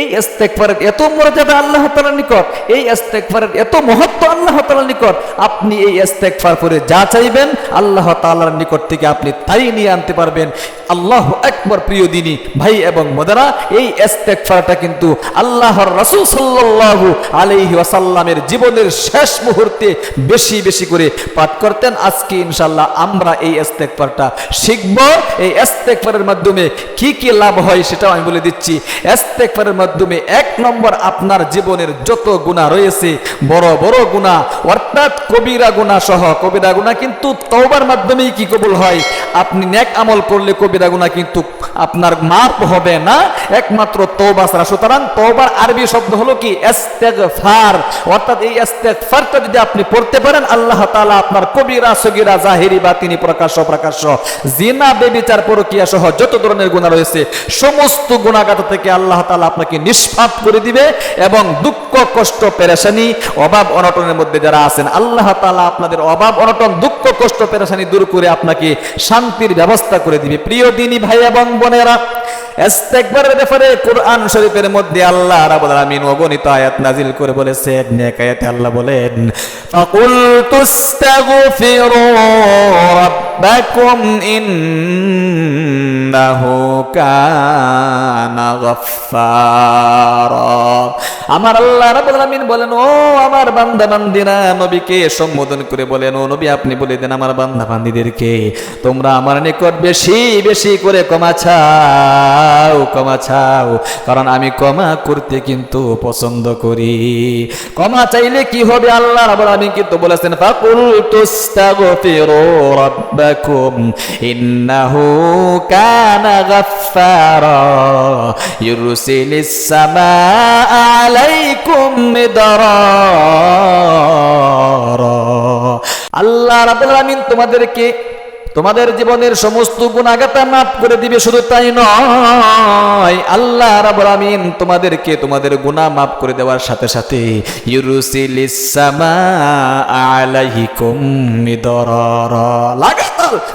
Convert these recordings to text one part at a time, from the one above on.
এই ইস্তেগফারের এত মর্যাদা আল্লাহ তাআলার নিকট, এই ইস্তেগফারের এত মহত্ব আল্লাহ তাআলার নিকট, আপনি এই ইস্তেগফার করে যা চাইবেন আল্লাহ তাআলার নিকট থেকে আপনি তাই নিয়ে আনতে পারবেন। আল্লাহ একবার প্রিয় দিনী, ভাই এবং মদারা এই ইস্তেগফারটা কিন্তু আল্লাহর রাসূল সাল্লাল্লাহু আলাইহি ওয়াসাল্লামের জীবনের শেষ মুহূর্তে বেশি বেশি করে পাঠ করতেন। আজকে ইনশাল্লাহ আমরা এই ইস্তেগফারটা শিখব। এই ইস্তেগফারের মাধ্যমে কি কি লাভ হয় সেটাও আমি বলে দিচ্ছি। ইস্তেগফারের মাধ্যমে এক নম্বর আপনার জীবনের যত গুনাহ রয়েছে, বড় বড় গুনাহ অর্থাৎ কবিরা গুনাহ সহ, কবিরা গুনাহ কিন্তু তওবার মাধ্যমেই কি কবুল হয়? আপনি নেক আমল করলে কবিরা গুনাহ কিন্তু আপনার মাপ হবে না। একমাত্র তওবা ছাড়া। সুতরাং তওবার আরবি শব্দ হলো কি? ইস্তেগফার। অর্থাৎ এই ইস্তেগফারটা যদি আপনি পড়তে পারেন, আল্লাহ তাআলা আপনার কবিরা, সগীরা, জাহিরি বা তিনি প্রকাশ্য প্রকাশ্য জিনা, বেবিচার, পরকিয়া সহ যত ধরনের গুনাহ রয়েছে, সমস্ত গুণাগাত থেকে আল্লাহ তাআলা আপনাকে নিষ্পাপ করে দিবে এবং দুঃখ, কষ্ট, পেরেশানি, অভাব, অনটনের মধ্যে যারা আছেন, আল্লাহ তাআলা আপনাদের অভাব, অনটন, দুঃখ, কষ্ট, পেরেশানি দূর করে আপনাকে শান্তির ব্যবস্থা করে দিবে। প্রিয় দিনী ভাই এবং বোনেরা আল্লাহ গাফফারা। আমার আল্লাহ বলেন, ও আমার নবীকে সম্বোধন করে বলেন, ও নবী, আপনি বলে দেন আমার তোমরা আমার নিকট বেশি বেশি করে কারণ আমি ক্ষমা করতে কিন্তু পছন্দ করি। ক্ষমা চাইলে কি হবে আল্লাহ রাব্বুল আলামিন কিন্তু বলেছেন ফাকুল তুস্তাগফিরু রাব্বাকুম, ইন্নাহু কানা ইউরসিলিস সামাআ আলাইকুম মিদরারা আল্লাহ রাব্বুল আলামিন তোমাদেরকে তোমাদের জীবনের সমস্ত গুণাগাতা মাফ করে দিবে, শুধু তাই নয়। আল্লাহ রাব্বুল আমিন তোমাদেরকে তোমাদের গুনাহ মাফ করে দেওয়ার সাথে সাথে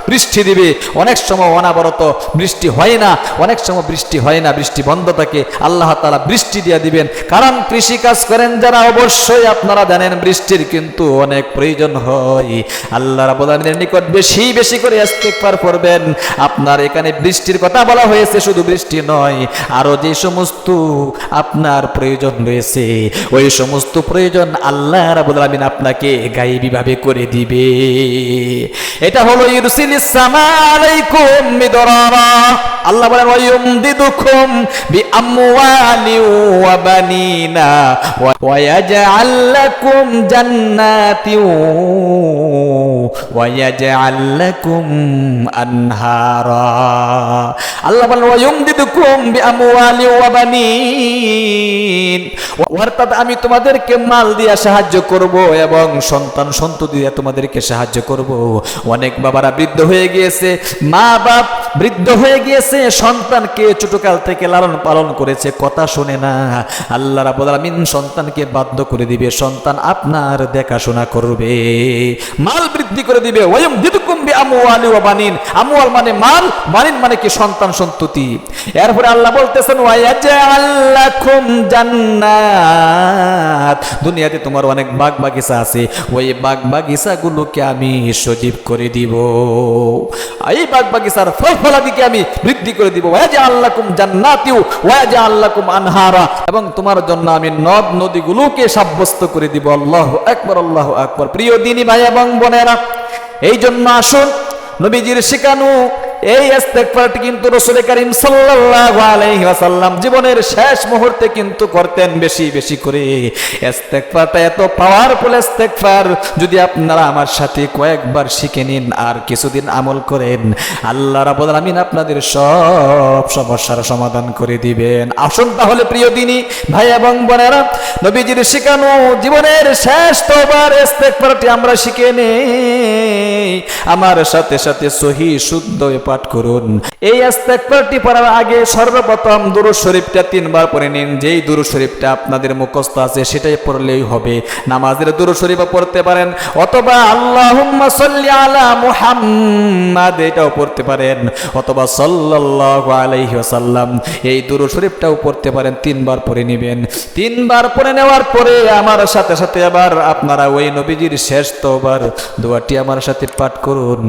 বৃষ্টি দিবে। অনেক সময় অনাবরত বৃষ্টি হয় না, অনেক সময় বৃষ্টি হয় না, বৃষ্টি বন্ধ থাকে। আল্লাহ তাআলা বৃষ্টি দিয়ে দিবেন। কারণ কৃষি কাজ করেন যারা, অবশ্যই আপনারা জানেন বৃষ্টির কিন্তু অনেক প্রয়োজন হয়। আল্লাহ রাব্বুল আমিনের নিকট বেশি বেশি করে ইস্তেগফার করবেন। আপনার এখানে বৃষ্টির কথা বলা হয়েছে, শুধু বৃষ্টি নয়, আরও যে সমস্ত আপনার প্রয়োজন রয়েছে, ওই সমস্ত প্রয়োজন আল্লাহ রাবুল আলমিন আপনাকে গায়েবী ভাবে করে দিবে। এটা হলো ইরসিলিস সামা আলাইকুম মিদরারা আল্লাহ বলেন, ওয়ায়ুমদিদুকুম বিআমওয়ালি ওয়া বানিনা ওয়া ইয়াজআল লাকুম জান্নাতিন ওয়া ইয়াজআল লাকুম আনহারা। আল্লাহ বলেন, ওয়ায়ুমদিদুকুম বিআমওয়ালি ওয়া বানিন। অর্থাৎ আমি তোমাদেরকে মাল দিয়া সাহায্য করব এবং সন্তান সন্ততি দিয়ে তোমাদেরকে সাহায্য করব। অনেক বাবারা বৃদ্ধ হয়ে গিয়েছে মা বাপ বৃদ্ধ হয়ে গিয়েছে সন্তানকে ছোটকাল থেকে লালন পালন করেছে, কথা শুনে না। আল্লাহ রাব্বুল আলামিন সন্তানকে বাধ্য করে দিবে, সন্তান আপনার দেখাশোনা করবে। মাল বৃদ্ধি করে দিবে, ওয়ায়ুম দিদুকুম বি আমওয়ালি ওয়া বানিন। আমওয়াল মানে মাল, বানিন মানে কি? সন্তান সন্ততি। এরপরে আল্লাহ বলতেছেন, ওয়ায়াজআল লাকুম জান্নাত। দুনিয়াতে তোমার অনেক বাগ বাগিচা আছে। ওই বাগ বাগিচাগুলোকে আমি সজীব করে দিব। এই বাগ বাগিচার ফল ফলাদিকে আমি বৃদ্ধি করে দিব। ওয়াজা আল্লাকুম জান্নাতিউ ওয়াজা আল্লাকুম আনহারা। এবং তোমার জন্য আমি নদ নদীগুলোকে সাব্যস্ত করে দিব। আল্লাহ আকবার আল্লাহ আকবার। প্রিয় দিনী ভাই এবং বোনেরা, এই জন্য আসুন নবীজির শিখানো এই ইস্তেগফারটি কিন্তু রাসূল করিম সাল্লাল্লাহু আলাইহি ওয়াসাল্লাম জীবনের শেষ মুহূর্তে কিন্তু করতেন বেশি বেশি করে। ইস্তেগফারটা এত পাওয়ারফুল ইস্তেগফার, যদি আপনারা আমার সাথে কয়েকবার শিখে নিন আর কিছুদিন আমল করেন, আল্লাহ রাব্বুল আলামিন আপনাদের সব সমস্যার সমাধান করে দিবেন। আসুন তাহলে প্রিয় দিনী, ভাই এবং বোনেরা, নবীজির শিখানো জীবনের শেষ তোবার ইস্তেগফারটি আমরা শিখে নেই। আমার সাথে সাথে সহি, শুদ্ধ পাঠ করুন। এই ইস্তেগফারটি পড়ার আগে সর্বপ্রথম দুরূদ শরীফটা তিনবার পড়ে নিন। যেই দুরূদ শরীফটা আপনাদের মুখস্থ আছে, সেটাই পড়লেই হবে। নামাজের দুরূদ শরীফও পড়তে পারেন, অথবা আল্লাহুম্মা সাল্লি আলা মুহাম্মাদ, এটাও পড়তে পারেন, অথবা সাল্লাল্লাহু আলাইহি ওয়াসাল্লাম, এই দুরূদ শরীফটাও পড়তে পারেন, তিনবার পড়ে নেবেন। তিনবার পড়ে নেওয়ার পরে আমার সাথে সাথে আবার আপনারা ওই নবীজির শেষ তোবার দোয়াটি আমার সাথে পাঠ করুন।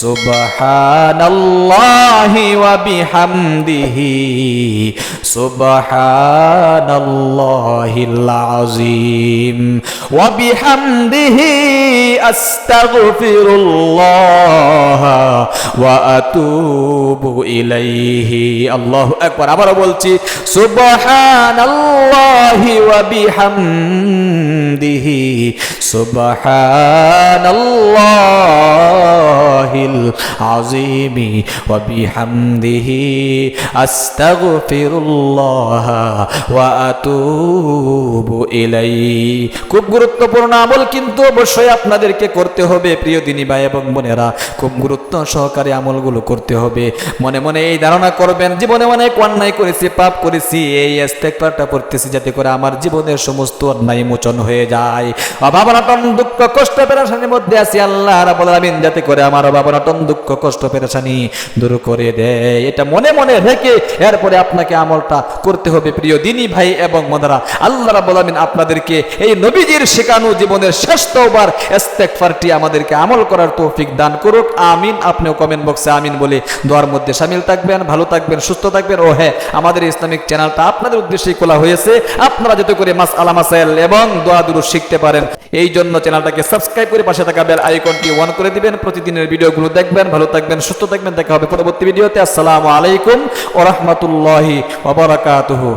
সুবহানাল্লাহি। ওয়া বিহামদিহি। সুবহানাল্লাহিল আযীম। ওয়া বিহামদিহি আস্তাগফিরুল্লাহ ওয়া আতুবু ইলাইহি। আল্লাহু আকবার। আবারও বলছি, সুবহানাল্লাহি ওয়া বিহামদিহি, সুবহানাল্লাহিল আযীমি, ওয়া বিহামদিহি আস্তাগফিরুল্লাহ, ওয়া আতুবু ইলাইহি। খুব গুরুত্বপূর্ণ আমল কিন্তু অবশ্যই আপনাদেরকে করতে হবে, প্রিয় দিনী ভাই এবং বোনেরা। খুব গুরুত্ব সহকারে আমলগুলো করতে হবে। মনে মনে এই ধারণা করবেন, জীবনে অনেক অন্যায় করেছি, পাপ করেছি, এই পড়তেছি যাতে করে আমার জীবনের সমস্ত অন্যায় মোচন হয়ে যায়। অভাবনাটন দুঃখ, কষ্ট, পেরেশানির মধ্যে আছি আল্লাহ রাব্বুল আলামিন, যাতে করে আমার অভাবনাটন দুঃখ, কষ্ট, পেরেশানি দূর করে দেয়। এটা মনে মনে রেখে এরপরে আপনাকে আমলটা করতে হবে প্রিয় দিনী ভাই এবং মদারা আল্লাহ রাব্বুল আলামিন আপনাদেরকে এই নবীজির শেখানো জীবনের শেষ তওবার ইস্তেগফারটি আমাদেরকে আমল করার তৌফিক দান করুক। আমিন। আপনিও কমেন্ট বক্সে আমিন বলে দোয়ার মধ্যে সামিল থাকবেন, ভালো থাকবেন, সুস্থ থাকবেন। ও হ্যাঁ আমাদের ইসলামিক চ্যানেলটা আপনাদের উদ্দেশ্যেই খোলা হয়েছে। আপনারা যাতে করে মাস আলা মাসাইল এবং দোয়া দুরু শিখতে পারেন। এই জন্য চ্যানেলটাকে সাবস্ক্রাইব করে পাশে থাকা বেল আইকনটি অন করে দিবেন। প্রতিদিনের ভিডিওগুলো দেখবেন, ভালো থাকবেন, সুস্থ থাকবেন। দেখা হবে পরবর্তী ভিডিওতে। আসসালামু আলাইকুম ও রহমতুল্লাহি ওবরাকাতুহু